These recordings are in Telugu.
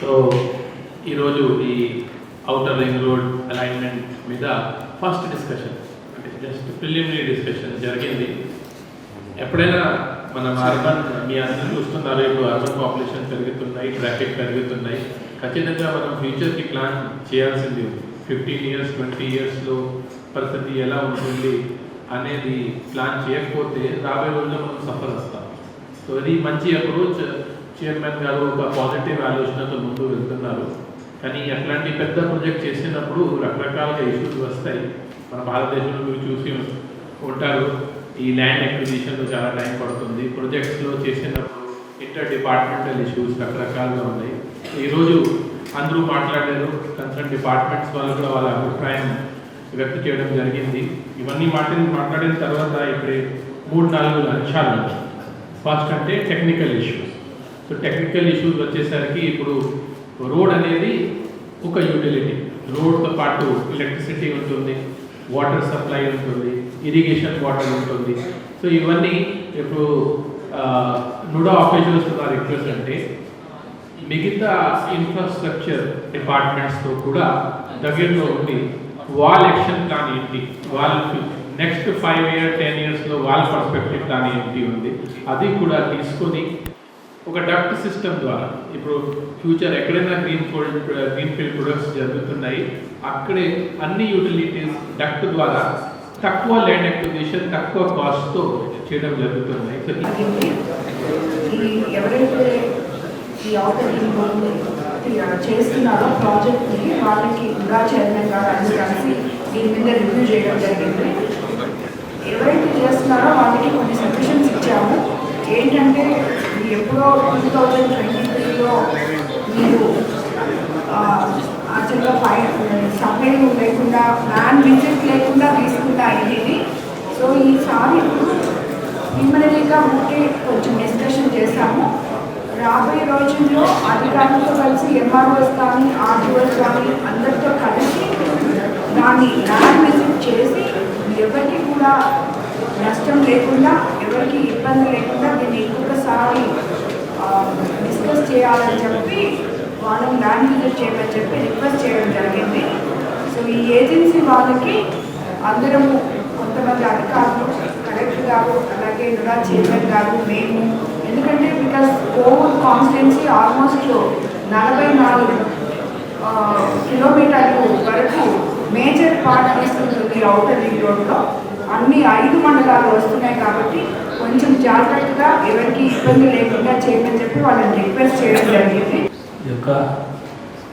సో ఈరోజు ఈ అవుటర్ రింగ్ రోడ్ అలైన్మెంట్ మీద ఫస్ట్ డిస్కషన్ అంటే జస్ట్ ప్రిలిమినరీ డిస్కషన్ జరిగింది. ఎప్పుడైనా మనం అర్బన్ మీ అందరూ చూస్తున్నారు ఇప్పుడు అర్బన్ పాపులేషన్ పెరుగుతున్నాయి ట్రాఫిక్ పెరుగుతున్నాయి. ఖచ్చితంగా మనం ఫ్యూచర్కి ప్లాన్ చేయాల్సింది ఉంది ఫిఫ్టీన్ ఇయర్స్ ట్వంటీ ఇయర్స్లో పరిస్థితి ఎలా ఉంటుంది అనేది ప్లాన్ చేయకపోతే రాబోయే రోజుల్లో మనం సఫర్ వస్తాం. సో ఇది మంచి అప్రోచ్ చైర్మన్ గారు ఒక పాజిటివ్ ఆలోచనతో ముందు వెళ్తున్నారు. కానీ అట్లాంటి పెద్ద ప్రాజెక్ట్ చేసినప్పుడు రకరకాలుగా ఇష్యూస్ వస్తాయి. మన భారతదేశంలో మీరు చూసి ఉంటారు ఈ ల్యాండ్ అక్విజిషన్లో చాలా టైం పడుతుంది. ప్రొజెక్ట్స్లో చేసినప్పుడు ఇంటర్ డిపార్ట్మెంటల్ ఇష్యూస్ రకరకాలుగా ఉన్నాయి. ఈరోజు అందరూ మాట్లాడారు కన్సర్న్ డిపార్ట్మెంట్స్ వాళ్ళు కూడా వాళ్ళ అభిప్రాయం వ్యక్తం చేయడం జరిగింది. ఇవన్నీ మాటలు మాట్లాడిన తర్వాత ఇప్పుడు మూడు నాలుగు అంశాలు. ఫస్ట్ అంటే technical issue so technical issues వచ్చేసరికి ఇప్పుడు రోడ్ అనేది ఒక యూటిలిటీ రోడ్తో పాటు ఎలక్ట్రిసిటీ ఉంటుంది వాటర్ సప్లై ఉంటుంది ఇరిగేషన్ వాటర్ ఉంటుంది. సో ఇవన్నీ ఇప్పుడు నుడా ఆఫీసర్స్ ఉన్న రిక్వెస్ట్ అంటే మిగతా ఇన్ఫ్రాస్ట్రక్చర్ డిపార్ట్మెంట్స్తో కూడా దగ్గరలో ఉండి వాళ్ళ యాక్షన్ ప్లాన్ ఏంటి వాళ్ళ నెక్స్ట్ ఫైవ్ ఇయర్ టెన్ ఇయర్స్లో వాళ్ళ పర్స్పెక్టివ్ ప్లాన్ ఏంటి ఉంది. అది కూడా తీసుకొని ఒక డక్ట్ సిస్టమ్ ద్వారా ఇప్పుడు ఫ్యూచర్ ఎక్కడైనా green fold green field products జరుగుతున్నాయి అక్కడే అన్ని యూటిలిటీస్ డక్ట్ ద్వారా తక్కువ ల్యాండ్ అక్విజిషన్ తక్కువ కాస్ట్తో చేయడం జరుగుతున్నాయి. సో అడిగింది. ఈ ఎవరైతే ఈ చేస్తున్నారో ప్రాజెక్ట్ని వాళ్ళకి ఇంకా చైర్మన్ గారు అన్ని కలిసి దీని మీద రివ్యూ చేయడం జరిగింది. ఎవరైతే చేస్తున్నారో వాళ్ళకి కొన్ని సజెషన్స్ ఇచ్చాము. ఏంటంటే ఎప్పుడో టూ థౌజండ్ ట్వంటీ త్రీలో మీరు యాక్చువల్గా ఫై సప్లై లేకుండా ప్లాన్ విజిట్ లేకుండా తీసుకుంటా ఇది సో ఈసారి మిమ్మల్నిగా ఉంటే కొంచెం డిస్కషన్ చేశాము. రాబోయే రోజుల్లో అధికారులతో కలిసి ఎంఆర్ఓస్ కానీ ఆర్టీఓస్ కానీ అందరితో కలిసి దాన్ని ల్యాండ్ విజిట్ చేసి ఎవరికి కూడా నష్టం లేకుండా ఎవరికి ఇబ్బంది లేకుండా దీన్ని ఇంకొకసారి డిస్కస్ చేయాలని చెప్పి వాళ్ళని ల్యాండ్ విజిట్ చేయమని చెప్పి రిక్వెస్ట్ చేయడం జరిగింది. సో ఈ ఏజెన్సీ వాళ్ళకి అందరము కొంతమంది అధికారులు కలెక్టర్ గారు అలాగే నుడా చైర్మన్ గారు మేము ఎందుకంటే బికాస్ కోవూర్ కాన్స్టిట్యున్సీ ఆల్మోస్ట్ నలభై నాలుగు కిలోమీటర్లు వరకు మేజర్ పార్ట్ తీసుకుంటుంది అవుటర్ రింగ్ రోడ్లో అన్ని ఐదు మండలాలు వస్తున్నాయి కాబట్టి కొంచెం జాగ్రత్తగా ఎవరికి ఇబ్బంది లేకుండా చేయమని చెప్పి వాళ్ళని రిక్వెస్ట్ చేయడం జరిగింది. ఈ యొక్క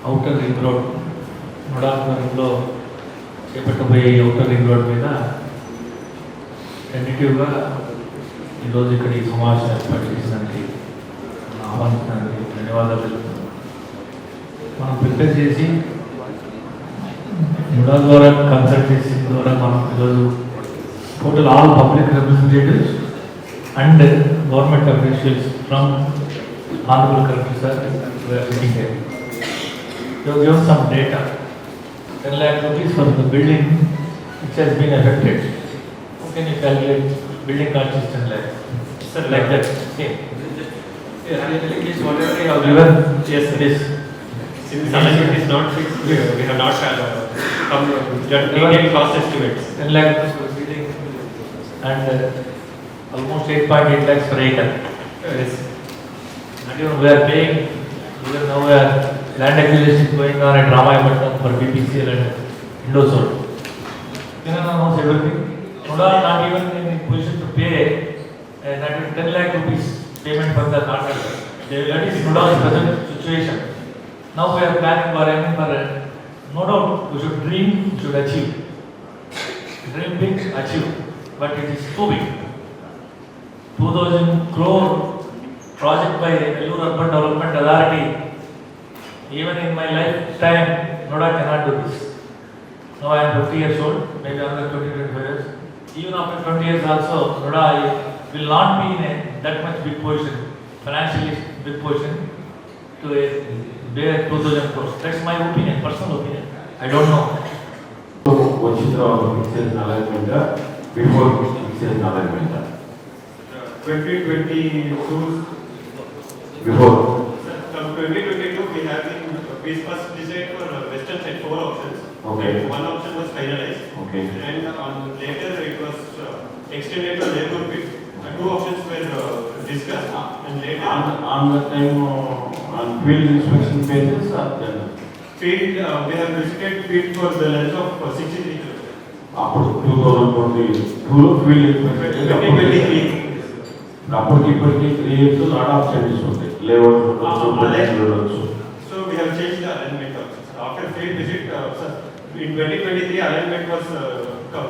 అవుటర్ రింగ్ రోడ్ నోడాపురంలో చేపట్టబోయే ఔటర్ రింగ్ రోడ్ మీద టెంటేటివ్గా ఈరోజు ఇక్కడ ఈ సమావేశం ఏర్పాటు చేసినందుకు ఆహ్వానించడానికి ధన్యవాదాలు మనం ప్రిపేర్ చేసి నుడా ద్వారా కన్సల్టెన్సీ ద్వారా మనం ఈరోజు total all public representatives and government officials from honorable countries were sitting here. They give some data. 10 lakh rupees for the building which has been affected. How can you calculate building cost is 10 lakh? Sir, like that. Okay. Yes, whatever you have yes, it is. Since the is not fixed, we have not come to get cost estimates. 10 lakh rupees and uh, almost eight point eight lakhs per acre. Yes. And even we are paying, even now we are, land acquisition going on at Ramayapatnam for BPCL and Indosol. Then knows everything. Noda not even in position to pay, uh, not even ten lakh rupees payment for the contractor. That is Noda's present situation. Now we are planning for, aiming for, uh, no doubt, we should dream, we should achieve. Dream big, achieve, but it is too big. 2000 crore project by Ellur Urban Development Authority. Even in my lifetime, Noda cannot do this. Now I am 50 years old, maybe another 20, 25 years. Even after 20 years also, Noda will not be in a, that much big position, financially big position to a bear 2000 crores. That's my opinion, personal opinion. I don't know. Washington before Mrs. Nalan Mehta. 2022 Before. From 2022, we have been, we first decided for Western side four options. Okay. One option was finalized. Okay. And uh, on later, it was uh, extended to Jaipur. Uh, Two options were uh, discussed and later on the time, uh, on field inspection basis, or then? field, uh, we have visited field for the length of uh, 63 అప్పుడు టూ థౌసండ్ ట్వంటీ టూలో ఫీల్డ్. అప్పటికి ఇప్పటికి three years lot of changes ఉంటాయి లేఅవుట్ ఉండొచ్చు Ah, uh, sir, in 2023 alignment was uh, co-